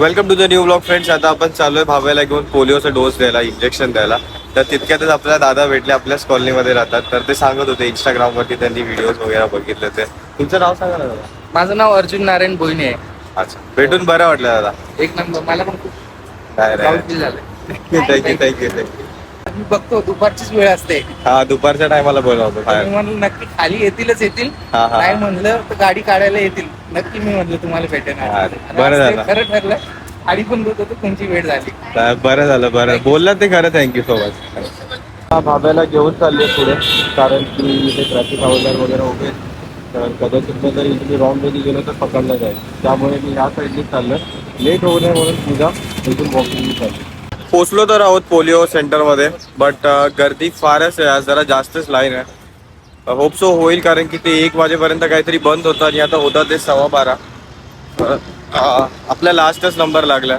Welcome to the new blog friends आता आपण चाललोय भाव्याला घेऊन पोलिओचा डोस द्यायला इंजेक्शन द्यायला. तर तितक्यातच आपल्याला दादा भेटले आपल्याच कॉलनीमध्ये राहतात. तर ते सांगत होते इंस्टाग्राम वरती त्यांनी व्हिडिओज वगैरे बघितले ते. तुमचं नाव सांगा ना दादा माझं नाव अर्जुन नारायण बोईने आहे. अच्छा. भेटून बरं वाटलं दादा. एक नंबर. मला पण खूप झालं थँक्यू थँक्यू थँक्यू मी बघतो दुपारचीच वेळ असते. हा दुपारच्या टायमाला बोलावतो मी बाहेर म्हणलं नक्की खाली येतीलच येतील. हा, हा. नाही म्हणलं तर गाडी काढायला येतील. नक्की मी म्हणलं तुम्हाला भेटेन हा, आणि बरं आज ते झालं. खरं ठरलं गाडी पण बोलत होतो तुमची वेळ झाली. तर बरं झालं बरं. बोललात ते खरं थँक्यू सो मच भाब्याला घेऊन चालले पुढे कारण की इथे ट्रॅफिक हवालदार वगैरे उभे आहेत. तर कदाचित जर इथे रॉंगमध्ये गेलो तर पकडलं जाईल. त्यामुळे मी या साईडने चाललं लेट होऊ नये म्हणून तुझा इथून वॉकिंग चाललो पोचलो तर आहोत पोलिओ सेंटरमध्ये बट गर्दी फारच आहे. आज जरा जास्तच लाईन आहे. होप सो होईल कारण की ते एक वाजेपर्यंत काहीतरी बंद होतं आणि आता होता ते सव्वा बारा. तर, अं, आपला लास्टच नंबर लागला.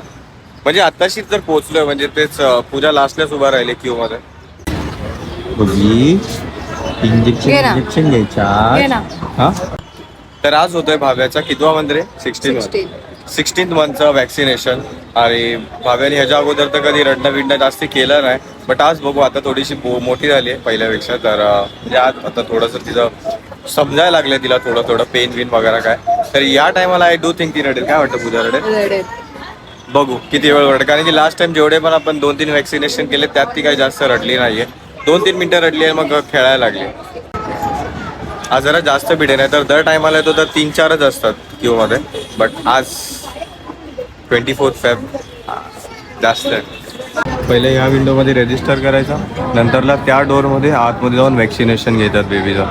म्हणजे आताशीच जर पोहोचलोय म्हणजे तेच पूजा लास्टलाच उभा राहिले क्यू मध्ये. इंजेक्शन घे ना. इंजेक्शन घे ना. घ्यायच्या हा? तर आज होतोय भाव्याचा कितवा मंदिर आहे? सिक्स्टीन सिक्स्टीन मंथचं वॅक्सिनेशन आणि भाव्याने ह्याच्या अगोदर तर कधी रडणं बिडणं जास्ती केलं नाही. बट आज बघू आता थोडीशी बो- मोठी झाली आहे पहिल्यापेक्षा. तर म्हणजे आज आता थोडंसं तिचं समजायला लागलं तिला थोडं थोडं पेन बिन वगैरे काय. तर या टायमाला आय डू थिंक ती रडेल. काय वाटतं पूजा रडेल? बघू किती वेळ रडेल. कारण की लास्ट टाइम जेवढे पण आपण दोन तीन वॅक्सिनेशन केले त्यात ती काही जास्त रडली नाहीये. दोन तीन मिनिटं रडली आहे मग खेळायला लागली. आज जरा जास्त भिडे नाही तर दर टायमाला येतो तर तीन चारच असतात क्यू मध्ये. बट आज ट्वेंटी फोर्थ फेब जास्त आहे. पहिले या विंडोमध्ये रेजिस्टर करायचा नंतरला त्या डोअरमध्ये आतमध्ये जाऊन वॅक्सिनेशन घेतात बेबीचं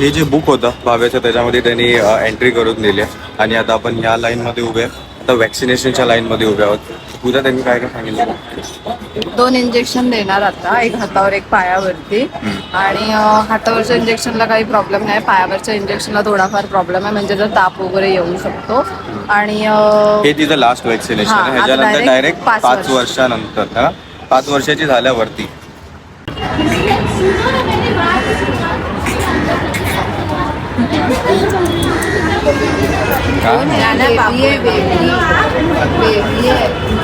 हे जे बुक होतं भाव्याचं त्याच्यामध्ये त्यांनी एंट्री करून दिली आहे. आणि आता आपण ह्या लाईनमध्ये उभे आहे. आता वॅक्सिनेशनच्या लाईनमध्ये उभे आहोत. उद्या त्यांनी काय काय सांगितलं? दोन इंजेक्शन देणार आता एक हातावर एक पायावरती. आणि हातावरच्या इंजेक्शनला काही प्रॉब्लेम नाही पायावरच्या इंजेक्शनला थोडाफार प्रॉब्लेम आहे म्हणजे जर ताप वगैरे येऊ शकतो. आणि हे तिचं लास्ट वॅक्सिनेशन हा, ह्याच्यानंतर direct डायरेक्ट पाच पाच वर्ष. वर्षानंतर हा? पाच वर्षाची झाल्यावरती. आहे, baby. Baby आहे.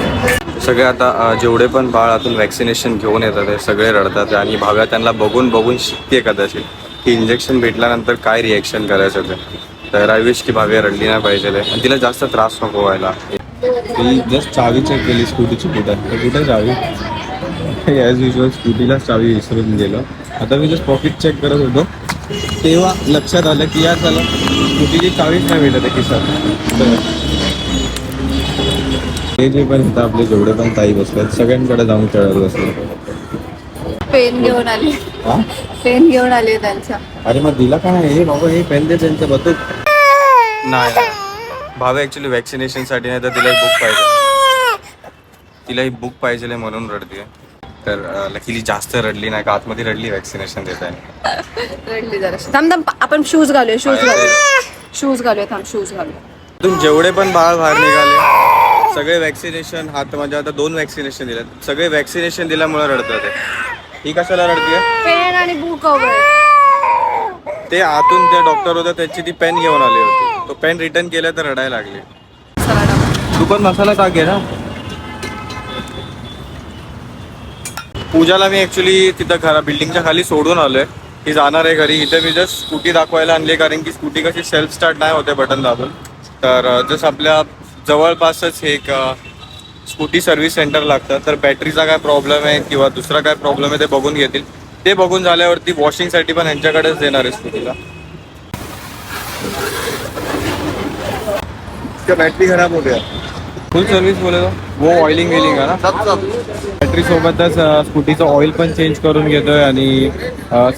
सगळे आता जेवढे पण बाळ आतून वॅक्सिनेशन घेऊन येतात ते सगळे रडतात आणि भाव्या त्यांना बघून बघून शिकते कदाचित की इंजेक्शन भेटल्यानंतर काय रिॲक्शन करायचं ते. तर आय विश की भाव्या रडली नाही पाहिजे आणि तिला जास्त त्रास नको व्हायला. ती जस्ट चावी चेक केली स्कूटीची कुठे कुठे चावी. ॲज युजल स्कूटीला चावी विसरून गेलो. आता मी जस्ट पॉकेट चेक करत होतो. तेव्हा लक्षात आलं की या झालं स्कूटीची चावीच नाही भेटत आहे खिशात तर हे जे पण इथं आपले जेवढे पण ताई बसतात सगळ्यांकडे जाऊन खेळत बसले पेन घेऊन आली. हा? पेन घेऊन आली त्यांच्या. अरे मग दिला का नाही? हे बाबा हे पेन दे त्यांचं बतू नाही. भावे ऍक्च्युली वॅक्सिनेशनसाठी नाही तर तिला बुक पाहिजे. तिला ही बुक पाहिजे म्हणून रडते तर लकीली जास्त रडली नाही का? आतमध्ये रडली वॅक्सिनेशन देत आहे रडली जरा. थांब थांब. आपण शूज घालूया शूज घालूया. शूज घालूया थांब. शूज घालूया. इथून जेवढे पण बाळ बाहेर निघाले सगळे वॅक्सिनेशन हात म्हणजे आता दोन वॅक्सिनेशन दिले सगळे वॅक्सिनेशन दिल्यामुळे रडतात ते. ही कशाला रडते पेन आणि बुक ते आतून ते डॉक्टर होते त्यांची ती पेन घेऊन आली होती. तो पेन रिटर्न केला तर रडायला लागली. तू पण मसाला टाक घे ना. पूजाला मी ऍक्च्युली तिथं घरा बिल्डिंगच्या खाली सोडून आलोय. ती जाणार आहे घरी. इथे मी जस्ट स्कूटी दाखवायला आणली कारण की स्कूटी कशी सेल्फ स्टार्ट नाही होते बटन दाबून. तर जस्ट आपल्या जवळपासच हे एक स्कूटी सर्व्हिस सेंटर लागतं. तर बॅटरीचा काय प्रॉब्लेम आहे किंवा दुसरा काय प्रॉब्लेम आहे ते बघून घेतील. ते बघून झाल्यावरती वॉशिंगसाठी पण यांच्याकडेच देणार आहे स्कूटीला. बैटरी खराब हो गया फुल सर्विस बोले तो? वो ऑइलिंग वेलिंग आहे ना? बॅटरी सोबतच स्कूटीचं ऑइल पण चेंज करून घेतोय आणि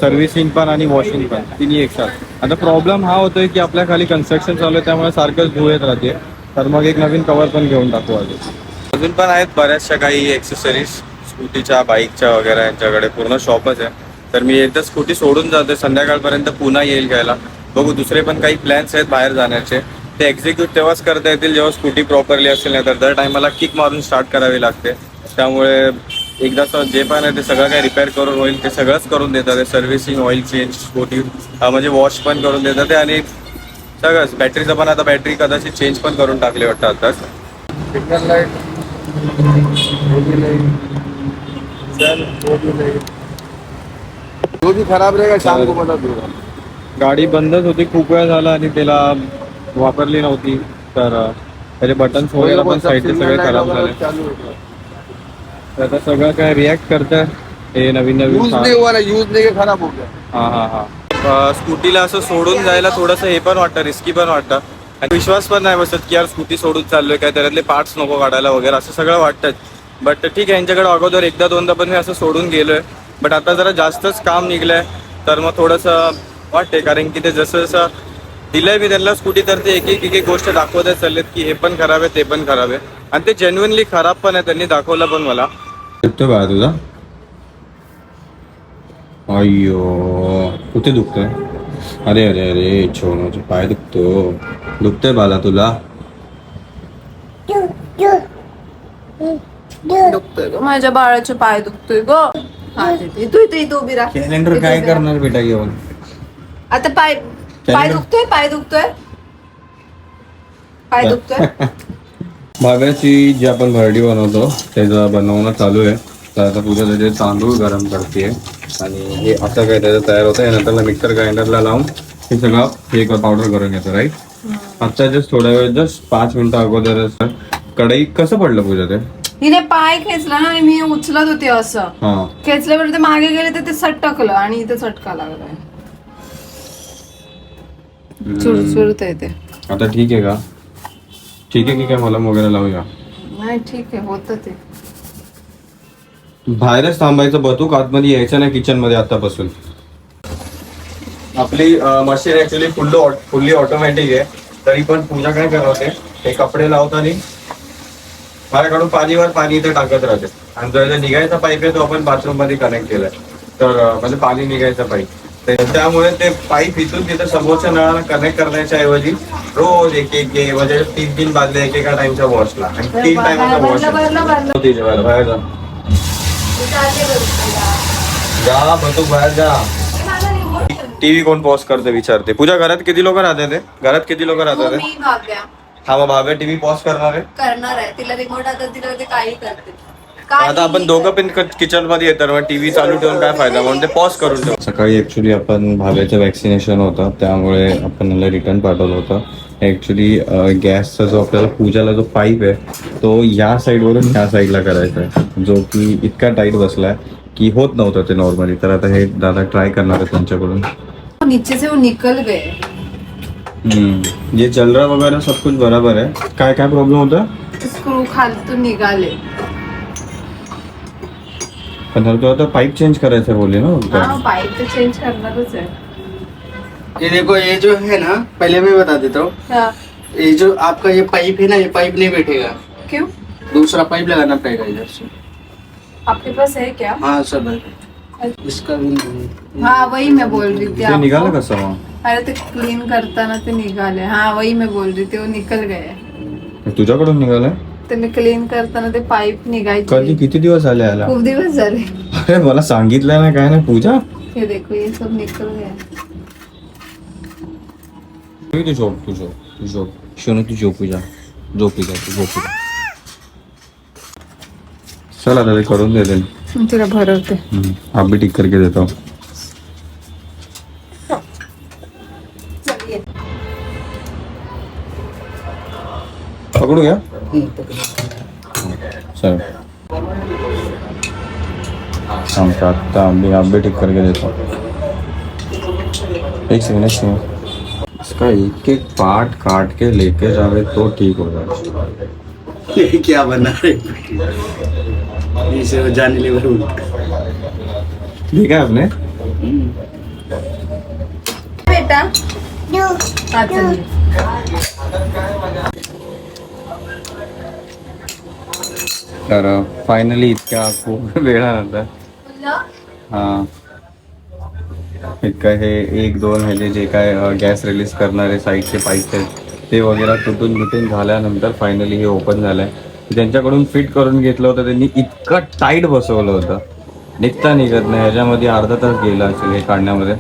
सर्व्हिसिंग पण आणि वॉशिंग पण. तिन्ही एकसाथ आता प्रॉब्लेम हा होतोय की आपल्या खाली कन्स्ट्रक्शन चालू आहे त्यामुळे सारखंच धूळ येत राहते. तर मग एक नवीन कवर पण घेऊन टाकू अजून अजून पण आहेत बऱ्याचशा काही एक्सेसरीज स्कूटीच्या बाईकच्या वगैरे यांच्याकडे पूर्ण शॉपच आहे. तर मी एकदा स्कूटी सोडून जाते संध्याकाळपर्यंत पुन्हा येईल घ्यायला. बघू दुसरे पण काही प्लॅन्स आहेत बाहेर जाण्याचे. ते एक्झिक्यूट तेव्हाच करता येतील जेव्हा स्कूटी प्रॉपरली असेल नाही तर दर टायमाला किक मारून स्टार्ट करावी लागते. त्यामुळे एकदा जे पण आहे ते सगळं काही रिपेअर करून होईल ते सगळंच करून देतात. सर्व्हिसिंग ऑइल चेंज स्कूटी म्हणजे वॉश पण करून देतात. ते आणि सगळंच बॅटरीचं पण आता बॅटरी कदाचित चेंज पण करून टाकली वाटतं आताच. सिग्नल लाइट वो भी नहीं चल वो भी नहीं जो भी खराब रहेगा शाम को बता दूंगा गाडी बंदच होती खूप वेळ झाला आणि त्याला वापरली नव्हती. तर त्याचे बटन्स वगैरे पण साईडचे सगळे खराब झाले. तर आता सगळं काय रिॲक्ट करतं हे नवीन नवीन यूज. नहीं हुआ ना यूज नहीं खराब हो गया. हा हा हा. स्कूटीला असं सोडून जायला थोडंसं हे पण वाटतं रिस्की पण वाटतं. आणि विश्वास पण नाही बसत की यार स्कूटी सोडून चाललोय काय त्याच्यातले पार्ट्स नको काढायला वगैरे असं सगळं वाटतं बट ठीक आहे यांच्याकडे अगोदर एकदा दोनदा पण मी असं सोडून गेलोय. बट आता जरा जास्तच काम निघलंय तर मग थोडंसं वाटते कारण की ते जसं जसं दिलंय मी त्यांना स्कूटी तर ते एक एक एक गोष्ट दाखवतच चाललेत की हे पण खराब आहे ते पण खराब आहे. आणि ते जेन्युनली खराब पण आहे त्यांनी दाखवलं पण मला. तुझा? अय्यो कुठे दुखतोय अरे अरे अरे छोनोचे पाय दुखतो दुखतोय बाला तुला दुखतोय ग माझ्या बाळाचे पाय दुखतोय ग हा देते तू इथे इथे उभी राहा कॅलेंडर इथे काय उभी राहा. करणार बेटा घेऊन आता पाय पाय Calendar. दुखतोय पाय दुखतोय पाय दुखतोय भाव्याची जी आपण भरडी बनवतो त्याचं बनवणं चालू आहे तर आता पूजा त्याचे तांदूळ गरम करते आणि हे असं काय त्याचं तयार होतं नंतर मिक्सर ग्राइंडरला लावून हे सगळं हे पावडर करून घेतो राईट आता जस्ट थोड्या वेळ जस्ट पाच मिनिटं अगोदरच कढई कसं पडलं पूजा ते हिने पाय खेचला ना आणि मी उचलत होते असं. खेचल्यावर ते मागे गेले तर ते सटकलं आणि इथे चटका लागलाय. चुरचुरत आहे ते. आता ठीक आहे का? ठीक आहे की काय? मला वगैरे लावूया. नाही ठीक आहे होतं ते. बाहेरच थांबायचं बतूक आतमध्ये यायचं नाही किचनमध्ये आतापासून. आपली machine actually fully fully automatic आहे. तरी पण पूजा काय करवते हे कपडे लावताना माझ्याकडून पाणीवर पाणी इथे टाकत राहते. आणि जो इथे निघायचा पाईप आहे तो आपण बाथरूममध्ये कनेक्ट केलाय. तर म्हणजे पाणी निघायचा पाईप त्यामुळे ते पाईप इथून तिथे समोरच्या नळाला कनेक्ट करण्याच्या ऐवजी रोज एक एक एक म्हणजे तीन तीन बादल्या एकेका टाइमच्या वॉशला आणि तीन टाइमचा वॉश बाहेर जा बतू बाहेर जा. टीव्ही कोण पॉज करते विचारते. पूजा घरात किती लोक राहतात ते? घरात किती लोक राहतात हा मग भाव्या टीव्ही पॉज करणार आहे? करणार आहे. तिला रिमोट आता तिला ते काही करते. आता आपण दोघं पण किचनमध्ये येतात मग टीव्ही चालू ठेवून काय फायदा? म्हणून ते पॉज करून ठेव. सकाळी ऍक्च्युली आपण भाव्याचं वॅक्सिनेशन होतं. त्यामुळे आपण याला रिटर्न पाठवलं होतं. ऍक्च्युली गॅसचा जो आपल्याला पूजाला जो पाईप आहे तो या साईडवरून ह्या साईडला करायचा आहे. जो की इतका टाईट बसलाय की होत नव्हतं ते नॉर्मली तर आता हे दादा ट्राय करणार आहे त्यांच्याकडून. नीचे से वो निकल गए हम्म. ये चल रहा वगैरह सब कुछ बराबर है काय काय प्रॉब्लेम होता? स्क्रू खालतून निघाले. पण तर तो आता पाईप चेंज करायचं बोलले ना हा. पाईप तर चेंज करणारच आहे. ये देखो ये जो है ना पहले मैं बता देता हूँ। हा. ये जो आपका ये पाइप है ना ये पाइप नहीं बैठेगा। क्यों? दूसरा पाइप लगाना पड़ेगा इधर से। आपके पास है क्या? हाँ सब है। इसका भी नहीं। हाँ वही मैं बोल रही थी ते निघालं आपको. कसं मग अरे ते क्लीन करताना ते निघाले हाँ वही मैं बोल रही थी वो निकल गए। ते तुझ्याकडून निघालंय ते मी क्लीन करताना ते पाईप कधी? निघायचे किती दिवस झाले आला खूप दिवस झाले. अरे मला सांगितलं ना काय ना पूजा? ये देखो ये सब निकल गया. तू झोप तू झोप तू झोप शोनू तू झोप पूजा. झोप पूजा तू झोप पूजा. चल ते करून दे दे तिला भरवते. आप भी ठीक करके देता. हूँ पकडू घ्या. चल। आमचा आत्ता आंबे आंबे ठीक करके देता हूँ एक सेकंड एक सेकंड इसका एक एक पार्ट काट के लेके जावे तो ठीक हो जाए। ये क्या बना रहे इसे वो जाने लेवल ठीक है आपने? बेटा। तर फायनली इतक्या खूप वेळानंतर हा. इतकं हे एक दोन ह्याचे जे काय गॅस रिलीज करणारे साईडचे पाईप आहेत ते वगैरे तुटून तुटून झाल्यानंतर फायनली हे ओपन झालंय. ज्यांच्याकडून फिट करून घेतलं होतं त्यांनी इतकं टाईट बसवलं होतं. निघता निघत नाही ह्याच्यामध्ये अर्धा तास गेला असेल हे काढण्यामध्ये.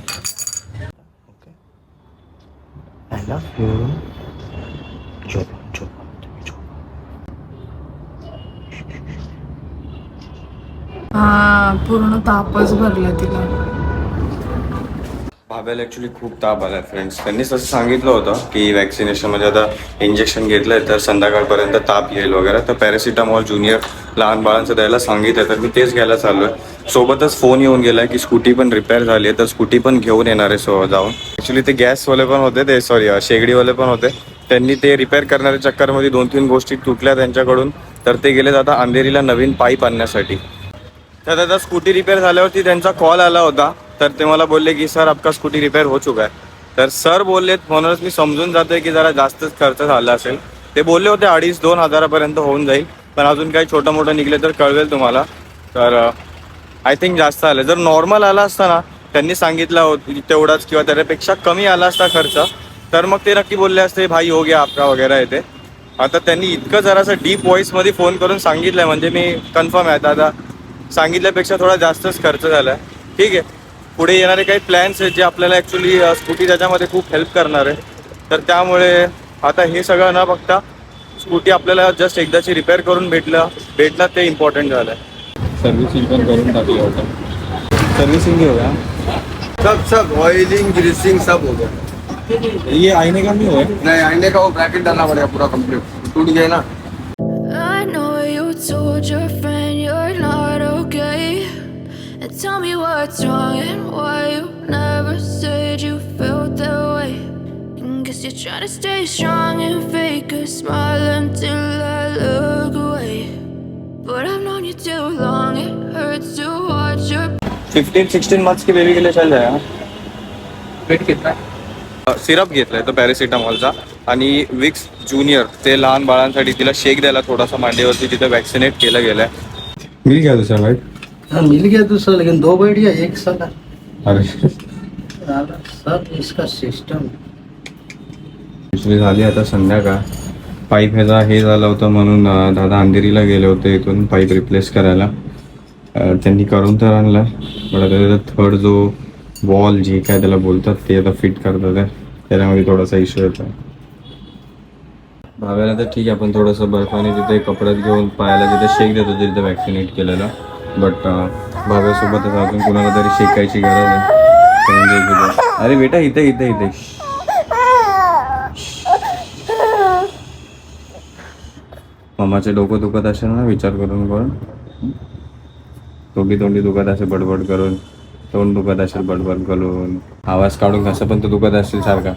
हा पूर्ण तापच भरला तिला. भाब्याला ॲक्च्युली खूप ताप आला फ्रेंड्स त्यांनी तसं सांगितलं होतं की वॅक्सिनेशन म्हणजे आता इंजेक्शन घेतलंय तर संध्याकाळपर्यंत ताप येईल वगैरे. तर पॅरासिटामॉल ज्युनियर लहान बाळांचं द्यायला सांगितलं तर मी तेच घ्यायला चाललो आहे सोबतच फोन येऊन गेलाय की स्कूटी पण रिपेअर झाली आहे तर स्कूटी पण घेऊन येणार आहे सो जाऊन. ॲक्च्युली ते गॅसवाले पण होते ते सॉरी शेगडीवाले पण होते. त्यांनी ते रिपेअर करणाऱ्या चक्करमध्ये दोन तीन गोष्टी तुटल्या त्यांच्याकडून. तर ते गेलेत आता अंधेरीला नवीन पाईप आणण्यासाठी. तर आता स्कूटी रिपेअर झाल्यावरती त्यांचा कॉल आला होता. तर ते मला बोलले की सर आपका स्कूटी रिपेअर हो चुका आहे तर सर बोललेत म्हणूनच मी समजून जातोय की जरा जास्तच खर्च झाला असेल. ते बोलले होते अडीच दोन हजारापर्यंत होऊन जाईल पण अजून काही छोटं मोठं निघले तर कळवेल तुम्हाला. तर uh, आय थिंक जास्त आलं. जर नॉर्मल आला असता ना त्यांनी सांगितलं होतं तेवढाच किंवा त्याच्यापेक्षा कमी आला असता खर्च तर मग ते नक्की बोलले असते भाई हो गया आपका वगैरे येते आता त्यांनी इतकं जरासं डीप व्हॉइसमध्ये फोन करून सांगितलं म्हणजे मी कन्फर्म आहे. आता सांगितल्यापेक्षा थोडा जास्तच खर्च झालाय. ठीक आहे. पुढे येणारे काही प्लॅन्स आहेत जे आपल्याला ॲक्च्युली स्कूटी त्याच्यामध्ये खूप हेल्प करणार आहे. तर त्यामुळे आता हे सगळं न बघता स्कूटी आपल्याला जस्ट एकदाची रिपेअर करून भेटलं. भेटणं ते इम्पॉर्टंट झालं सर्व्हिसिंग पण करून टाकली होतं. सर्व्हिसिंग घेऊया सब सब ऑयलिंग ग्रीसिंग सब हो गया. ये आईने का नहीं हुआ नहीं आईने का वो ब्रैकेट डालना पड़ेगा पूरा कंप्लीट टूट गया ना. I know you told your tell me what's wrong and why you never said you felt that way. And guess you're trying to stay strong and fake a smile until I look away. But I've known you too long, it hurts to watch your fifteen sixteen months की baby के लिए चल जाएगा weight कितना syrup घेतलाय तो पॅरासिटामॉलचा आणि Vicks junior ते लहान बाळांसाठी तिला शेक द्यायला थोडासा मांडीवरती तिथे वॅक्सिनेट केलं गेलंय मिल गया दुसरा वाईट हाँ मिल गया दूसरा लेकिन दो बैठ गया एक साला अरे। साला सब इसका सिस्टम दुसरी झाली आता संध्याकाळ. पाईप ह्याचा हे झालं होतं म्हणून दादा अंधेरीला गेले होते इथून पाईप रिप्लेस करायला. त्यांनी करून तर आणला पण आता त्याचा थर्ड जो वॉल जे काय त्याला बोलतात ते आता फिट करतात त्याच्यामध्ये थोडासा इश्यू येतो भाव्याला तर ठीक आहे आपण थोडंसं बर्फाने तिथे कपड्यात घेऊन पायाला तिथे शेक देतो तिथे वॅक्सिनेट केलेलं. बट भाव्यासोबतच अजून कोणाला तरी शेकायची गरज आहे म्हणजे अरे बेटा इथे इथे इथे. मम्माचे डोकं दुखत असेल ना विचार करून करून तोंडी तोंडी दुखत असेल बडबड करून. तोंड दुखत असेल बडबड करून. आवाज काढून कसं पण तो दुखत असेल सारखा.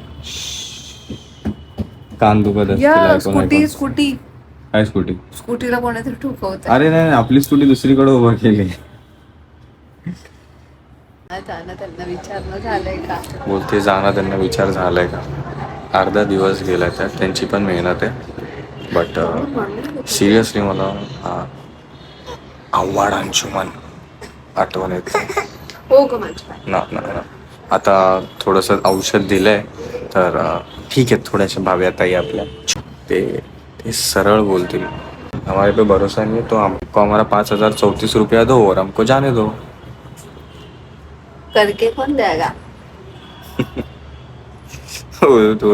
कान दुखत ऐकून. स्कूटी. स्कूटी. काय स्कूटी. स्कूटीला कोणीतरी ठोकवत अरे नाही नाही, आपली स्कूटी दुसरीकडे उभा केली. जाणं त्यांना विचारणं झालंय का? बोलते जाणं त्यांना विचार झालाय का? अर्धा दिवस गेला त्यात त्यांची पण मेहनत आहे. बट सिरियसली मला हा, आव्हाड अंशुमन आठवण येते. हो माझ्या ना ना ना. आता थोडंसं औषध दिलंय तर अं, ठीक आहे थोड्याशा भाव्या ताई आपल्या. ते ते सरळ बोलतील. हमारे पे भरोसा नहीं है तो हमको हमारा पाँच हजार चौतीस रुपया दो और हमको जाने दो। करके कौन देगा? तो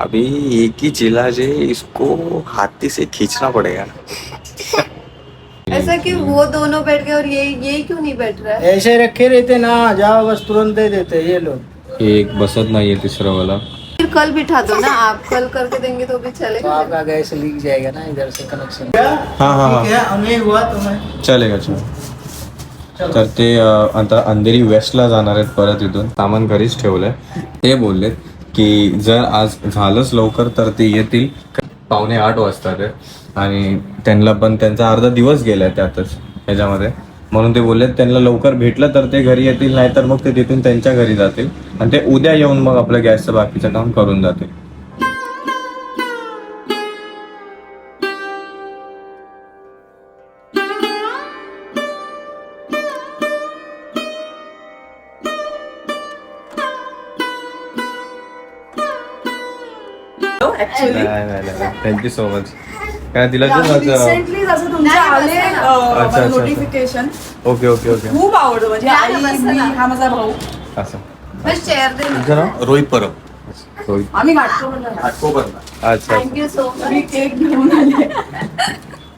अभी एक ही इलाज है इसको हाथी से खींचना पड़ेगा ऐसा कि वो दोनों बैठ गए और ये ये क्यों नहीं बैठ रहा? है ऐसे रखे रहते ना जाओ बस तुरंत दे देते ये लोग एक बसत नाहीये तिसरा वाला। फिर कल बिठा दो ना आप कल करके देंगे तो भी तो चलेगा आपका गैस लीक जाएगा ना इधर से कनेक्शन हाँ हाँ हाँ। हुआ तो मैं चलेगा। चल। तर ते आता अंधेरी वेस्टला जाणार आहेत परत इथून. सामान घरीच ठेवलंय. ते बोललेत की जर आज झालंच लवकर तर ते येतील. पावणे आठ वाजता ते. आणि त्यांना पण त्यांचा अर्धा दिवस गेलाय त्यातच ह्याच्यामध्ये. म्हणून ते बोललेत त्यांना लवकर भेटलं तर ते घरी येतील नाहीतर मग ते तिथून त्यांच्या घरी जातील आणि ते उद्या येऊन मग आपलं गॅसचं बाकीचं काम करून जातील. नाही नाही नाही थँक्यू सो मच काय तिला जे माझं? रिसेंटली जसं तुमचे आले अच्छा, अच्छा. Notification okay okay okay. खूप आवडतं म्हणजे आई मी. हा माझा भाऊ. असं. बस चेअर दे ना. रोहित परब. रोहित. आम्ही घाटकोपरला अच्छा अच्छा. थँक्यू सो मच मी केक घेऊन आले.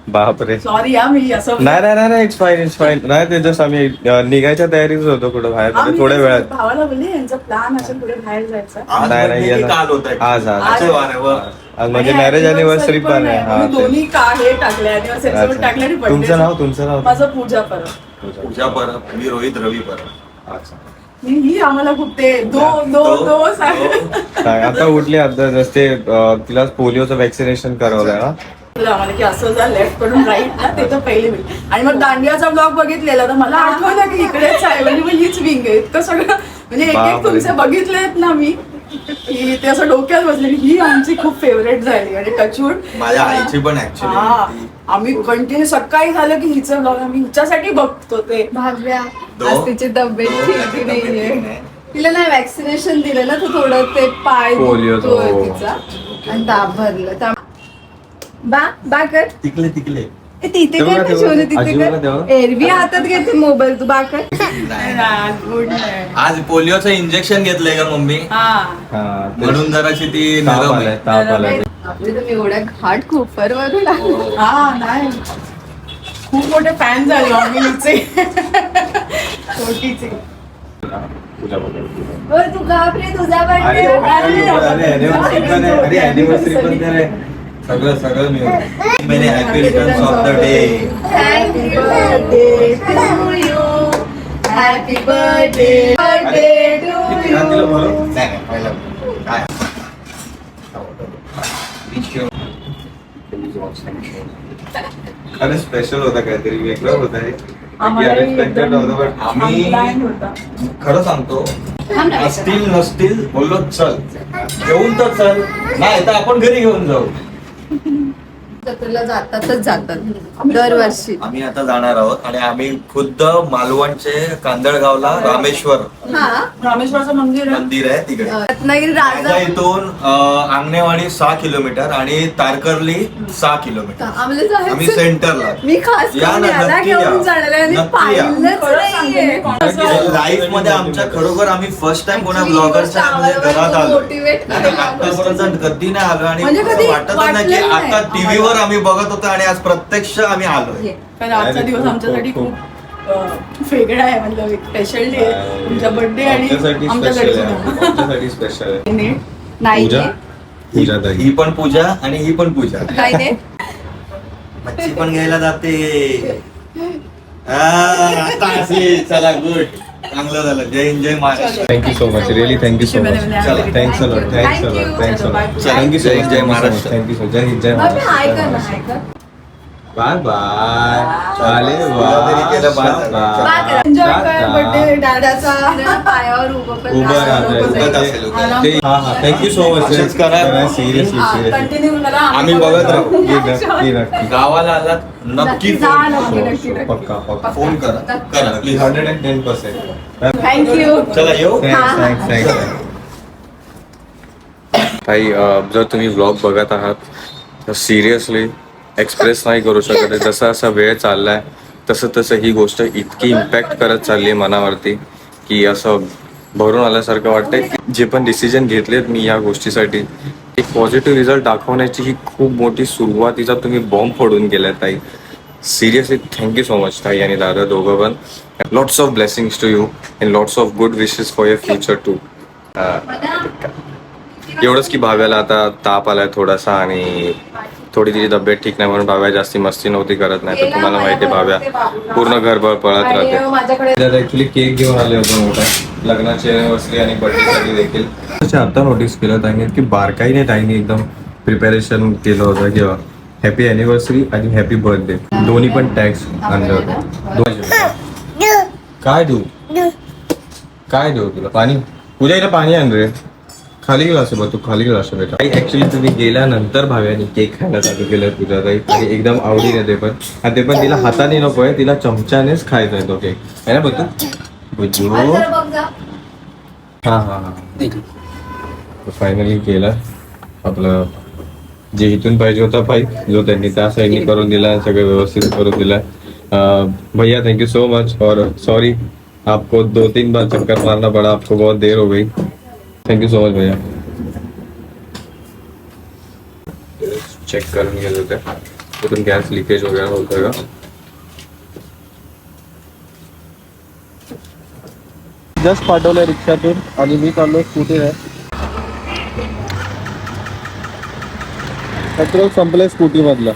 बापरे. सॉरी या मी असं नाही नाही नाही, नाही इट्स फाईन इट्स फाईन नाही ते जस्ट आम्ही अं, निघायच्या तयारीच होतो कुठं बाहेर म्हणजे थोड्या वेळात. भावाला बोलली यांचा प्लॅन असेल पुढे बाहेर जायचा. आज नाही, नाही, birthday की याला- काल होत आहे. आज, आज. आजचे वार आहे, वा. आज म्हणजे आणि मॅरेज anniversary अनिव्हर्सरी पण आहे. हा आम्ही ते. दोन्ही का हे टाकले anniversary पण अच्छा. टाकले आणि birthday तुमचं नाव तुमचं नाव? माझं पूजा परब. पूजा. परब मी रोहित रवी परब. अच्छा. ही ही आम्हाला खूप ते दो दो दो- दो. सांग दो. काय, आता उठली आता ते अं, तिला पोलिओचं वॅक्सिनेशन करवलंय ना आम्हाला की असं जा लेफ्टकडून राईट ना ते तर पहिले मी. आणि मग दांडियाचा ब्लॉग बघितलेला तर मला आठवलं की इकडेच आहे म्हणजे मग हीच विंग आहे. इतकं सगळं म्हणजे एक एक. तुमचे बघितलेत ना मी की ते असं डोक्यात बसले ही आमची खूप फेवरेट झाली. आणि टचवूड माझ्या आईची पण हा. आम्ही कंटिन्यू सकाळी झालं की हिचं ब्लॉग आम्ही हिच्यासाठी बघतो ते. भाव्या दो. आज तिची तब्येत ठीक नाहीये. नाही. तिला नाही वॅक्सिनेशन दिलं ना तर थोडं ते पाय दुखतोय हो. तिचा. आणि ताप भरलं. त्या बा बा कर तिकले तिकले ए, तिथे तेव्हा कर तिथे कर. एरवी हातात घेते मोबाईल तू बा कर गुड नाही आज पोलिओचं इंजेक्शन घेतलंय का मम्मी हा हा ते म्हणून जराशी ती ताप नरम आलाय आहे ताप आलाय आपले तुम्ही एवढ्या घाट खूप वरून हा नाही खूप मोठे फॅन झाले ऑमिनीचे छोटीचे पूजा बघा. हो तू घाबरे तुझा अरे बर्थडे अरे. सगळं सगळं मिळून. मेने happy returns of the day happy birthday to you happy birthday अरे स्पेशल होता काहीतरी वेगळं होत आहे आम्ही खरं सांगतो असतील नसतील बोललो चल. घेऊन तर चल. नाही तर आपण घरी घेऊन जाऊ. happening. जत्रेला जातातच जातात दरवर्षी. आम्ही आता जाणार आहोत आणि आम्ही खुद्द मालवणचे कांदळगावला रामेश्वर हा. रामेश्वरचं मंदिर आहे? मंदिर आहे तिकडे. रत्नागिरी राजा इथून अं, आंगणेवाडी सहा किलोमीटर आणि तारकर्ली सहा किलोमीटर. आम्हाला आम्ही जायचं. सेंटरला. मी खास या करून ना, याला नक्की या. घेऊन जाणार आहे आणि नक्की या. पाहिलंच खरं सांगते नाहीये मी कोण असं- लाईफमध्ये आमच्या खरोखर आम्ही फर्स्ट टाइम कोणा Actually, ब्लॉगरच्या म्हणजे घरात आलो. motivate नाही, करायला आतापर्यंत कधी नाही आलो आणि म्हणजे असं वाटतच नाही की नाही. आता टीव्हीवर आम्ही बघत होतो आणि आज प्रत्यक्ष आम्ही आलोय कारण आजचा दिवस आमच्यासाठी खूप- वेगळा आहे. मतलब एक स्पेशल डे आहे तुमचा बर्थडे आणि आमच्यासाठी स्पेशल आहे. सुद्धा. आमच्यासाठी स्पेशल आहे. नीट. नाही पूजा? पूजा ताई. ही पण पूजा आणि ही पण पूजा. मच्छी पण घ्यायला जाते. आ, आता अशी. चला गुड. चांगलं झालं. जय हिंद जय Maharashtra. Thank you so much really thank you so much चला, thanks a lot thanks. A lot thanks a lot. Thank you so Jai much जय जय महाराष्ट्र. थँक्यू सो जय हिंद जय बाबी हाय कर ना महाराष्ट्र हाय कर बाय बाय कर. एन्जॉय कर बर्थडे पायावर उभं पण उभं. राहतोय. ते- हा हा. थँक्यू सो मच असंच करा. सिरियसली सिरियसली करा. आम्ही बघत राहू. गावाला आलात नक्की जा, फोन नक्की, करा. नक्की, नक्की. पक्का पक्का. फोन करा. करा please hundred and ten percent thank you चला येऊ? थँक्स थँक्स ताई अं, जर तुम्ही व्लॉग बघत आहात तर सिरियसली एक्सप्रेस नाही करू शकत आहे. जसा असा वेळ चाललाय तसं तसं ही गोष्ट इतकी इम्पॅक्ट करत चालली आहे मनावरती की असं भरून आल्यासारखं वाटतंय. की जे पण डिसिजन घेतलेत मी या गोष्टीसाठी एक पॉझिटिव्ह रिझल्ट दाखवण्याची ही खूप मोठी सुरुवातीचा तुम्ही बॉम्ब फोडून गेलाय ताई. सिरियसली थँक्यू सो मच ताई आणि दादा दोघं पण. Lots of blessings to you and lots of good wishes for your future too एवढंच की भाव्याला आता ताप आलाय थोडासा आणि थोडी तिची तब्येत ठीक नाही म्हणून भाव्या जास्ती मस्ती नव्हती करत नाही तर तुम्हाला माहिती आहे भाव्या पूर्ण घरभर पळत राहते. माझ्याकडे ऍक्च्युली केक घेऊन आले होते मोठा. लग्नाची अनिव्हर्सरी आणि बर्थडेसाठी देखील. अच्छा आता नोटीस केलं ताईने की बारकाईने ताईने एकदम प्रिपरेशन केलं होतं किंवा हॅपी अॅनिव्हर्सरी आणि हॅपी बर्थडे दोन्ही पण टॅक्स आणले होते. दोन काय देऊ? काय देऊ तुला? पाणी? पूजा इथं पाणी आण रे. खाली आहे बघ तू खाली ग्लास आहे बेटा. ऍक्च्युली तुम्ही गेल्यानंतर भाव्याने केक खायला चालू केलं तुझ्या ताई आणि एकदम आवडीने ते पण. आणि ते पण तिला हाताने नकोय तिला चमच्यानेच खायचा आहे तो केक. आहे ना बघ बुजू. हा हा हा. फायनली केलं. आपलं जे इथून पाहिजे होता पाईप जो त्यांनी त्या साईडनी करून दिला सगळं व्यवस्थित करून दिला. भैया थैंक यू सो मच और सॉरी आपको दो तीन बार चक्कर मारना पड़ा आपको बहुत देर हो गई. थैंक यू सो मच भैया चेक करून घेत होते तिथून गॅस लिकेज वगैरे होतोय का जस्ट पाठवलंय रिक्षातून आणि मी चाललो स्कूटी आहे पेट्रोल संपलंय स्कूटी मधलं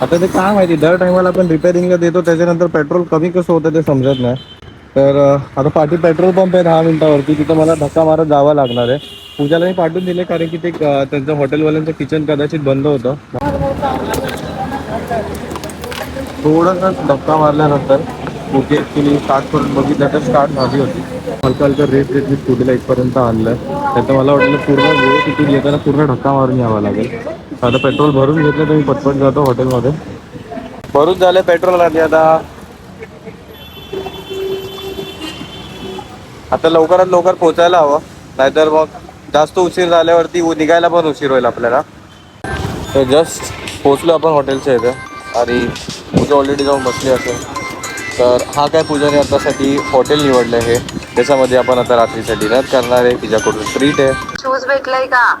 आता ते काय माहिती दर टायमाला आपण रिपेअरिंगला देतो त्याच्यानंतर पेट्रोल कमी कसं होतं ते समजत नाही. तर आता पाठी पेट्रोल पंप आहे दहा मिनिटावरती तिथं मला धक्का मारत जावं लागणार आहे. पूजाला मी पाठवून दिले कारण की ते त्यांचं हॉटेलवाल्यांचं किचन कदाचित बंद होतं. थोडंसं धक्का मारल्यानंतर स्कूटी ॲक्च्युली स्टार्ट करून बघितलं तर स्टार्ट झाली होती. हलका हलका रेट रेट मी स्कूटीला इथपर्यंत आणलं. त्याचं मला वाटलं पूर्ण वेळ तिथून येताना पूर्ण धक्का मारून यावा लागेल. आता पेट्रोल भरून घेतलं तर मी पटपट जातो हॉटेलमध्ये. भरून झालं पेट्रोल आधी आता आता लवकरात लवकर पोचायला हवं. नाहीतर मग जास्त उशीर झाल्यावरती उ- निघायला पण उशीर होईल आपल्याला. तर जस्ट पोचलो आपण हॉटेलच्या इथे. आणि पूजा ऑलरेडी जाऊन बसली असेल. तर हा काय पूजाने आतासाठी हॉटेल निवडलं आहे. त्याच्यामध्ये आपण आता रात्रीचा डिनर करणार आहे. तिच्याकडून ट्रीट आहे. शूज भेटलाय का?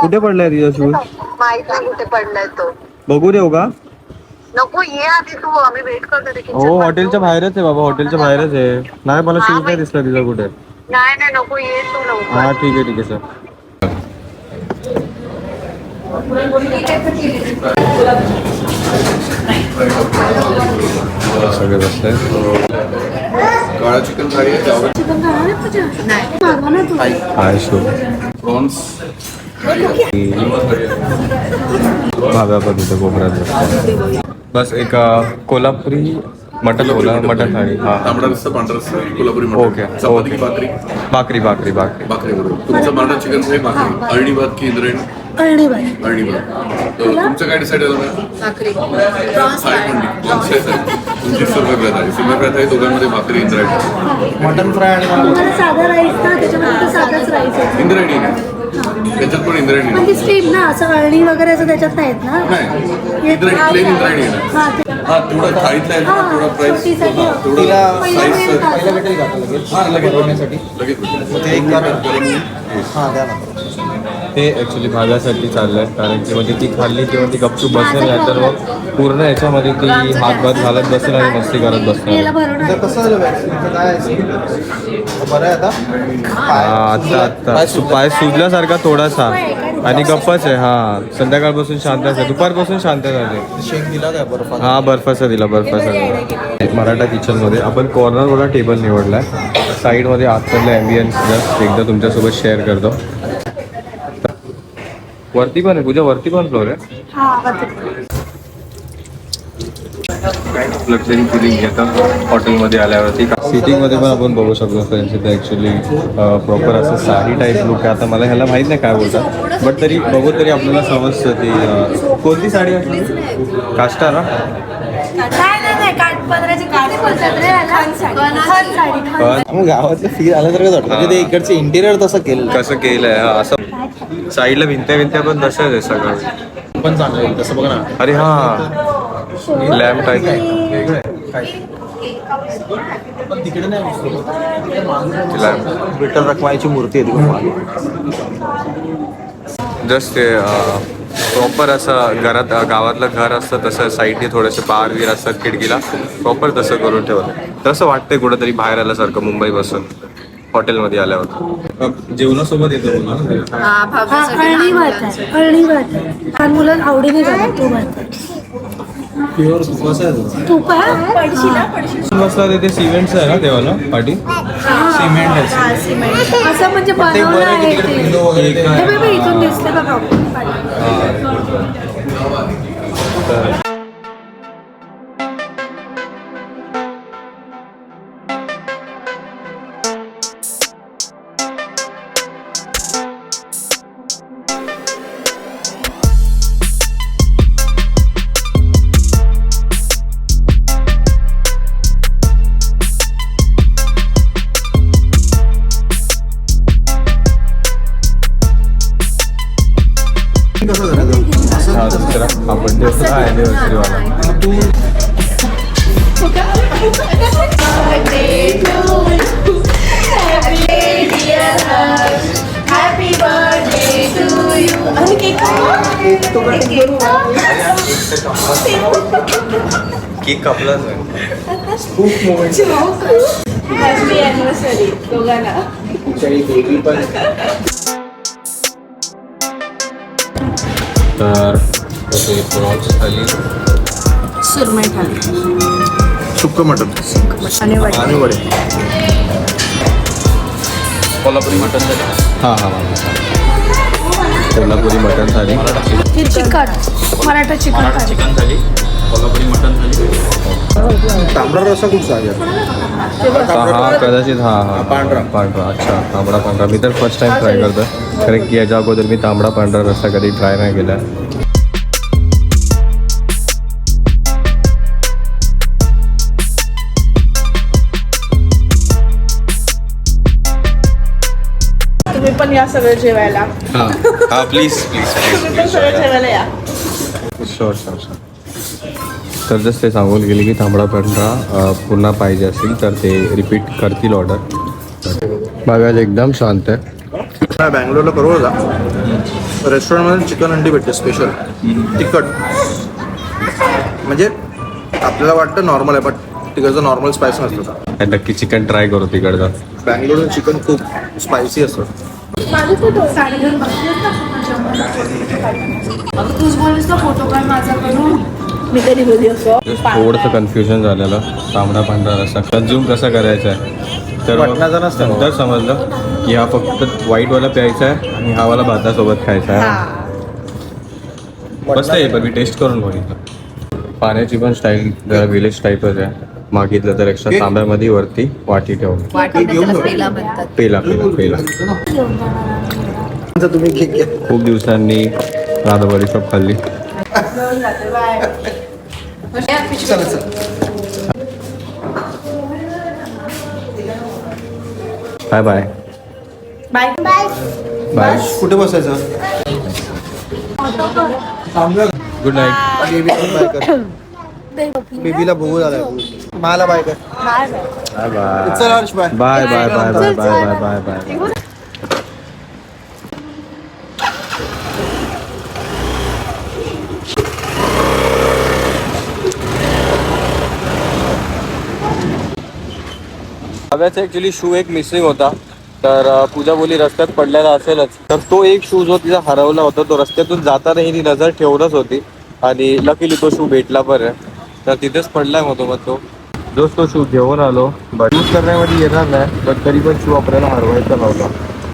कुठे पडलाय तिचा शूज माहीत नाही कुठे पडलाय तो. बघू देऊ का? नको ये आधी तू आम्ही वेट करतो ते हो. हॉटेलच्या बाहेरच आहे बाबा हॉटेलच्या बाहेरच आहे. नाही मला शूज नाही दिसला तिचा कुठे? नाही नाही नको ये तू लवकर. हा ठीक आहे ठीक आहे सर सगळे बसले काळा चिकन थाळी हाय शो प्रॉन्स. भाव्या पण इथे कोपऱ्यात बसले बस एक कोल्हापुरी मटन बोला मटन थाळी. हा तांबडा रस्सा पांढरा रस्सा कोल्हापुरी ओके, चपाती ओके. की भाकरी. भाकरी भाकरी भाकरी. भाकरी बरोबर. तुमचं मराठा चिकन फ्राय भाकरी. अळणी भात की इंद्रायणी? बाई अळणी भात. तर तुमचं काय डिसाईड झालं? भाकरी. थाळी पण तुमची थाळी सुरमय फ्राय थाळी दोघांमध्ये भाकरी इंद्रायणी. मटन फ्राय आणि मला साधा राईस ना त्याच्यामध्ये साधाच राईस आहे. इंद्रायणी नाही त्याच्यात पण इंद्रायणी पण नाही. ती स्टीम ना असं अळणी वगैरे असं त्याच्यात नाहीत ना? नाही. इंद्रायणी प्लेन इंद्रायणी ना हा ते- हा तेवढा थाळीतला आहे हा, तेवढा प्राइस छोटीसाठी. तेवढा पहिला प्राइस मिळेल का? पहिला भेटेल का आता लगेच हा लगेच बनवण्यासाठी लगेच भेटेल. ते एक द्या हां द्या ना. ते ॲक्च्युली भाव्यासाठी चाललंय कारण की म्हणजे ती खाल्ली किंवा ती गपचूप बसेल नाही तर मग पूर्ण याच्यामध्ये ती हातभात घालत बसेल आणि मस्ती करत बसणार. भरून आहे. कसं झालं वॅक्सिनचं काय आहे? बरं आहे आता? हा, आता सु- पाय सुजल्यासारखा थोडासा. आणि गप्पाच आहे हा. संध्याकाळपासून शांत आहे. दुपारपासून शांत झाले शेक दिला काय बर्फात हा बर्फाचा दिला बर्फाचा दिला. मराठा किचनमध्ये आपण कॉर्नरवाला टेबल निवडलाय. साईडमध्ये आतमधलं ॲम्बियन्स जस्ट एकदा तुमच्यासोबत शेअर करतो. वरती पण आहे पूजा वरती पण फ्लोर आहे. हा. लक्झरी फिलिंग घेतात हॉटेलमध्ये आल्यावरती सिटिंगमध्ये पण आपण बघू शकतो फ्रेंड्स इथे ॲक्च्युली प्रॉपर असं साडी टाईप लुक आहे. आता मला ह्याला माहीत नाही काय बोलतात. बट तरी बघू तरी आपल्याला समजतं ती कोणती साडी असते काष्टा ना गावातलं फील आल्यासारखं वाटतं? म्हणजे ते इकडचं इंटिरियर तसं केलं. कसं केलंय हा साईडला भिंत्या भिंत्या पण तशाच आहे सगळं. पण चांगलं आहे तसं बघ ना. अरे हा. Lamp type. लॅम्प विठ्ठल रखमाईची मूर्ती आहे. जस्ट ते प्रॉपर असं घरात गावातलं घर असतं तसं साईडने थोडेसे बार वीर असतात खिडकीला प्रॉपर तसं करून ठेवलं. तसं वाटतंय कुठेतरी बाहेर आल्यासारखं मुंबई बसून हॉटेलमध्ये आल्यावर. जेवणासोबत येतो बोला भाव्यासाठी अळणी लहान भात आहे अळणी भात आहे. लहान मुलं आवडीने खातात तो भात आहे. प्युअर उपवास आहे तो. तूप आहे पडशीला बसला तिथे सिमेंटचं आहे ना तेव्हा पाठी सिमेंट आहे असं म्हणजे ते बनवलं बरं आहे आहे की तिकडे ते. window वगैरे ते- हे बघ, बघ, इथून दिसते का प्रॉपर हा. सुक्क मटन. आणि वडे. आणि वडे. कोल्हापुरी मटन हां हां कोल्हापुरी मटन थाली हे chicken. Maratha chicken. Chicken thali Kolhapuri mutton thali tambda rassa खूप हा कदाचित हा हा पांढरा. पांढरा. अच्छा तांबडा पांढरा. मी तर फर्स्ट टाइम ट्राय करतो कारण की याच्या अगोदर मी तांबडा पांढरा रस्सा कधी ट्राय नाही केला. पण या सगळं जेवायला. हा. प्लीज प्लीज तुम्ही पण सगळं जेवायला या. शुअर शुअर शुअर तर जस्ट ते सांगून गेले की तांबडा पांढरा पुन्हा पाहिजे असेल तर ते रिपीट करतील ऑर्डर बघायला एकदम शांत आहे. बँगलोरला करोड होता रेस्टॉरंटमध्ये चिकन अंडी भेटते स्पेशल तिखट. म्हणजे आपल्याला वाटतं नॉर्मल आहे बट तिकडचं नॉर्मल स्पाइस नसतं. नक्की चिकन ट्राय करू तिकडचं. बँगलोरचं चिकन खूप स्पायसी असतं. थोडंसं कन्फ्युजन झालेलं. तांबडा पांढरा रस्सा कन्झ्युम कसा करायचा आहे? तर. नंतर समजलं की हा फक्त व्हाईटवाला प्यायचा आहे आणि हा वाला भातासोबत खायचा आहे. मस्त आहे पण मी टेस्ट करून बघितलं. पाण्याची पण स्टाईल जरा विलेज टाईपच आहे. मागितलं तर एक्स्ट्रा तांब्यामध्ये वरती वाटी ठेवून. वाटी त्याला पेला म्हणतात. पेला पेला पेला. तुम्ही केक घ्या. खूप दिवसांनी राधा बडी शॉप खाल्ली बाय बाय बाय बाय कुठे बसायचं? गुड नाईट बेबीला बाय बघू झालाय मला बाय कर बाय बाय चल Harsh bye bye bye bye bye bye bye bye bye हव्याचा actually shoe एक मिसिंग होता. तर पूजा बोली रस्त्यात पडलेला असेलच. तर तो एक शू जो तिचा हरवला होता तो रस्त्यातून जाताना ही नजर ठेवूनच होती. आणि लकीली तो शू भेटला बरं. तर तिथेच पडलाय मधोमध तो मग तो. जोच शूट घेऊन आलो. बट यूज करण्यामध्ये येणार नाही बट तरी पण शू आपल्याला हरवायचा लावला